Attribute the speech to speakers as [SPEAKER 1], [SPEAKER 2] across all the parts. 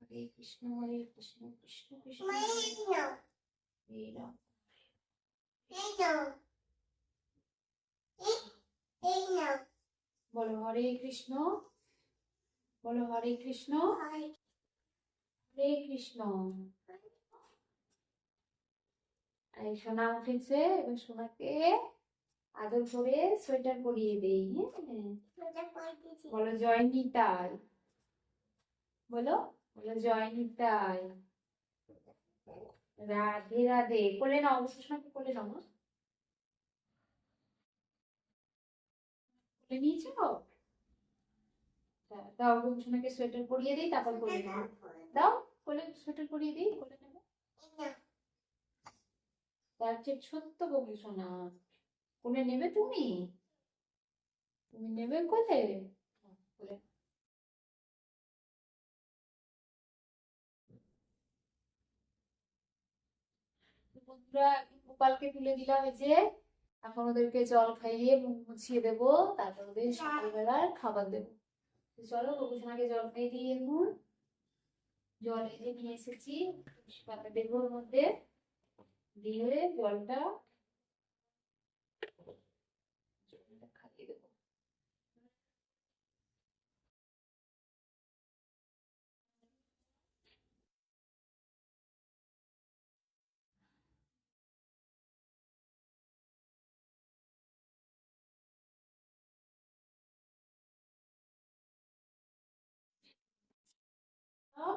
[SPEAKER 1] রাধে কৃষ্ণ, হরে কৃষ্ণ কৃষ্ণ কৃষ্ণ। বলো হরে কৃষ্ণ, বলো হরে কৃষ্ণ হরে কৃষ্ণ। এই সোনা উঠেছে, এবার সোনাকে আদর করে সোয়েটার পরিয়ে দেই হ্যাঁ? বলো জয় নিতাই বলো বলো জয় নিতাই রাধে রাধে। কোলে নাও অবশ্য সোনাকে কোলে নাও মা। কোলে নিয়েছো হ্যাঁ, দাও সোয়েটার পরিয়ে দিই তারপর কোলে নাও। দাও কোলে সোয়েটার পরিয়ে দিই কোলে নেব। তার চেয়ে ছোট্ট বকু সোনা। কোলে নেবে তুমি? তুমি নেবে কোথায়? গোপালকে তুলে দিলাম এই যে, এখন ওদেরকে জল খাইয়ে মুখ মুছিয়ে দেবো, তারপর ওদের সকালবেলার খাবার দেবো। চলো সোনাকে জল খাইয়ে দিই এখন জল যে নিয়ে এসেছি। পাতা দেবো ওর মধ্যে দিয়ে জলটা খাইয়ে দেবো দাও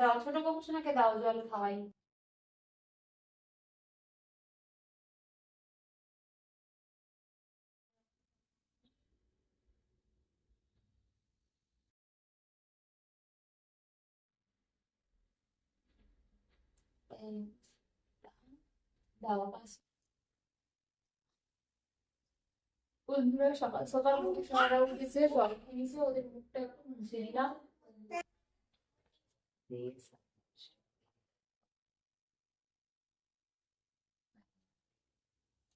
[SPEAKER 1] দাও ছোট কাকু সোনাকে দাও জল খাওয়াই। এই, দাও বাস বন্ধুরা সকাল সকাল উঠেছে জল খেয়ে নিছে ওদের মুখটা একটু মুছে দিলাম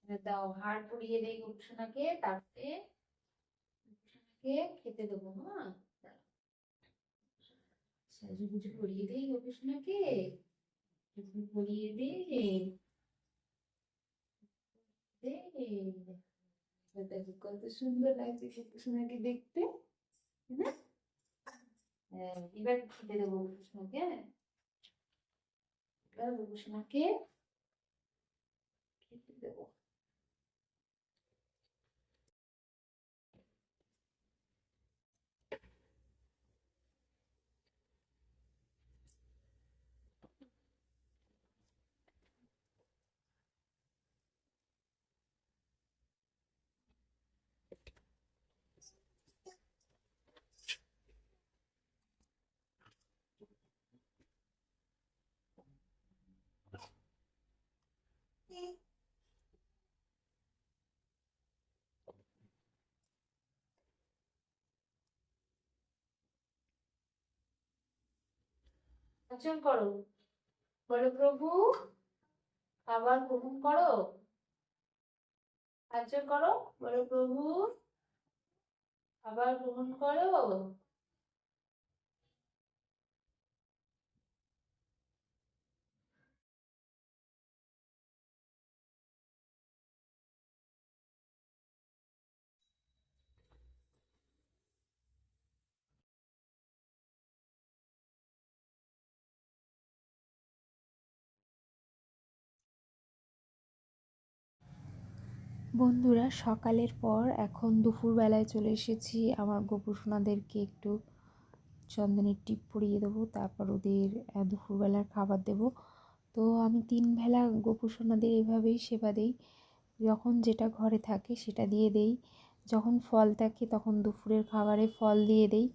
[SPEAKER 1] এবার দাও হাড় পুড়িয়ে দেই গোপসোনাকে তারপরে গোপসোনাকে খেতে দেবো হ্যাঁ? কত সুন্দর লাগছে গোপসোনাকে দেখতে না হ্যাঁ, এবার খেতে দেবো উষ্ণকে এবার উষ্ণকে খেতে দেবো অর্জন করো। বলো প্রভু আবার গ্রহণ করো। অর্জন করো বলো প্রভু আবার গ্রহণ করো।
[SPEAKER 2] বন্ধুরা, সকালের পর এখন দুপুরবেলায় চলে এসেছি। আমার গোপুসোনাদেরকে একটু চন্দনের টিপ পরিয়ে দেবো, তারপর ওদের দুপুরবেলার খাবার দেব। তো আমি তিন বেলা গোপুসোনাদের এভাবেই সেবা দেই। যখন যেটা ঘরে থাকে সেটা দিয়ে দেই। যখন ফল থাকে তখন দুপুরের খাবারে ফল দিয়ে দেই।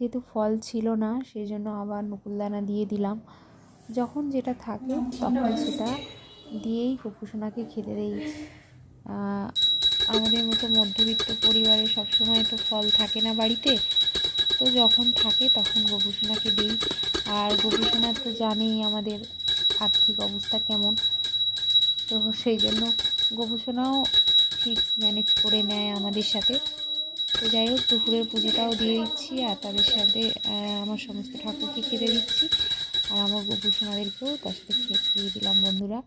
[SPEAKER 2] যেহেতু ফল ছিল না সেই জন্য আবার নকুলদানা দিয়ে দিলাম। যখন যেটা থাকে তখন সেটা দিয়েই গোপুসোনাকে খেতে দেই। আমাদের মতো মধ্যবিত্ত পরিবারে সবসময় তো ফল থাকে না বাড়িতে। তো যখন থাকে তখন গোপুসোনাকে দিই। আর গোপুসোনা তো জানেই আমাদের আর্থিক অবস্থা কেমন। তো সেই জন্য গোপুসোনাও ঠিক ম্যানেজ করে নেয় আমাদের সাথে।
[SPEAKER 1] তো যাই হোক, দুপুরের পুজোটাও দিয়ে দিচ্ছি আর তাদের সাথে আমার সমস্ত ঠাকুরকে খেতে দিচ্ছি। আর আমার গোপুসোনাদেরকেও তার সাথে খেয়ে দিলাম বন্ধুরা।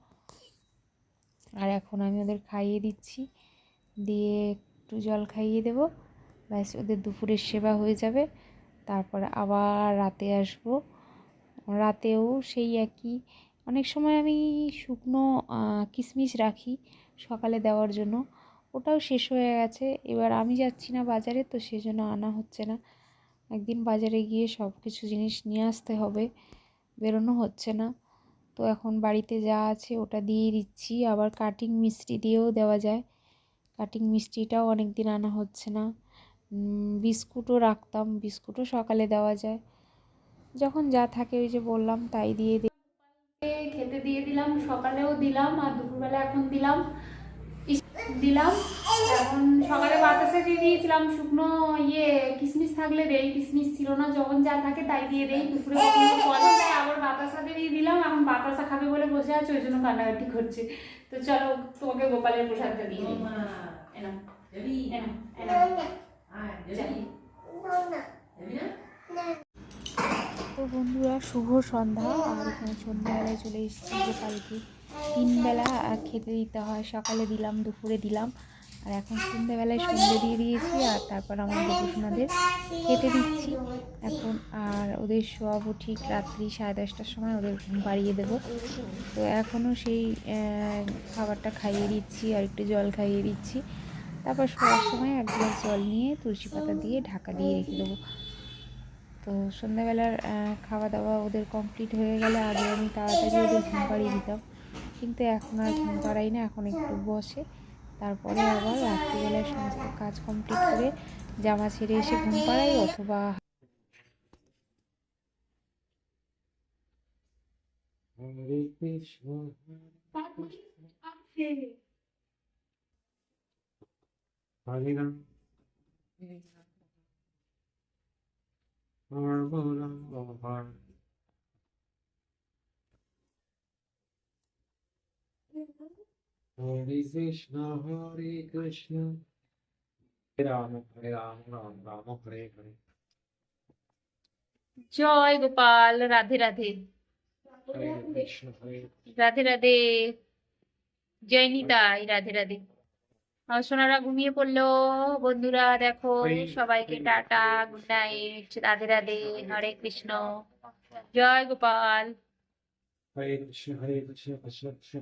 [SPEAKER 1] আর এখন আমি ওদের খাইয়ে দিচ্ছি। দিয়ে একটু জল খাইয়ে দেবো। ব্যাস, ওদের দুপুরের সেবা হয়ে যাবে। তারপরে আবার রাতে আসব। রাতেও সেই একই। অনেক সময় আমি শুকনো কিশমিশ রাখি সকালে দেওয়ার জন্য। ওটাও শেষ হয়ে গেছে। এবার আমি যাচ্ছি না বাজারে, তো সেই জন্য আনা হচ্ছে না। একদিন বাজারে গিয়ে সব কিছু জিনিস নিয়ে আসতে হবে। বেরোনো হচ্ছে না। তো এখন বাড়িতে যা আছে ওটা দিয়ে দিচ্ছি। আবার কাটিং মিষ্টি দিয়েও দেওয়া যায়। কাটিং মিষ্টিটাও অনেক দিন আনা হচ্ছে না। বিস্কুটও রাখতাম। বিস্কুটও সকালে দেওয়া যায়। যখন যা থাকে ওই যে বললাম, তাই দিয়ে দিই
[SPEAKER 3] খেতে দিয়ে দিলাম। সকালেও দিলাম আর দুপুরবেলা এখন দিলাম। দিলাম। এখন সকালে বাতাসে দিয়ে দিয়েছিলাম শুকনো ইয়ে কিশমিশ থাকলে দেই কিশমিশ ছিল না যখন যা থাকে তাই দিয়ে দেই দুপুরে পরে তাই আবার বাতাসা দিয়ে দিলাম এখন বাতাসা খাবে বলে বসে আছে ওই জন্য কান্নাকাটি করছে। তো চলো তোমাকে গোপালের প্রসাদটা দিয়ে দিই।
[SPEAKER 1] তো বন্ধুরা শুভ সন্ধ্যা। আর এখানে সন্ধ্যাবেলায় চলে এসেছি গোপালকে। তিন বেলা খেতে দিতে হয়, সকালে দিলাম, দুপুরে দিলাম। আর এখন সন্ধ্যাবেলায় সন্ধ্যে দিয়ে দিয়েছি, আর তারপর আমার গোপুসোনাদের খেতে দিচ্ছি। এখন আর ওদের শোয়াবো ঠিক রাত্রি সাড়ে দশটার সময়, ওদের ঘুম পাড়িয়ে দেবো। তো এখনও সেই খাবারটা খাইয়ে দিচ্ছি, আর একটু জল খাইয়ে দিচ্ছি। তারপর শোয়ার সময় এক গ্লাস জল নিয়ে তুলসী পাতা দিয়ে ঢাকা দিয়ে রেখে দেবো। তো সন্ধ্যাবেলার খাওয়া দাওয়া ওদের কমপ্লিট হয়ে গেলে আগে আমি তাড়াতাড়ি ওদের ঘুম পাড়িয়ে দিতাম। কিন্তু এখন আর ঘুম পাড়াই না এখন একটু বসে। তারপরে আবার রাত্রিবেলায় সমস্ত কাজ কমপ্লিট করে জামা ছেড়ে এসে ঘুম পাড়াই অথবা
[SPEAKER 4] Hare Ram, Hare Krishna, Hare Krishna, Hare Ram, Hare Ram, Ram Ram, Hare Hare.
[SPEAKER 3] জয় গোপাল রাধে রাধে রাধে রাধে জয় নিতাই রাধে রাধে আমার সোনারা ঘুমিয়ে পড়ল বন্ধুরা দেখো সবাইকে tata good night Radhe Radhe Hare Krishna জয় গোপাল
[SPEAKER 4] 可以不去可以不去不去不去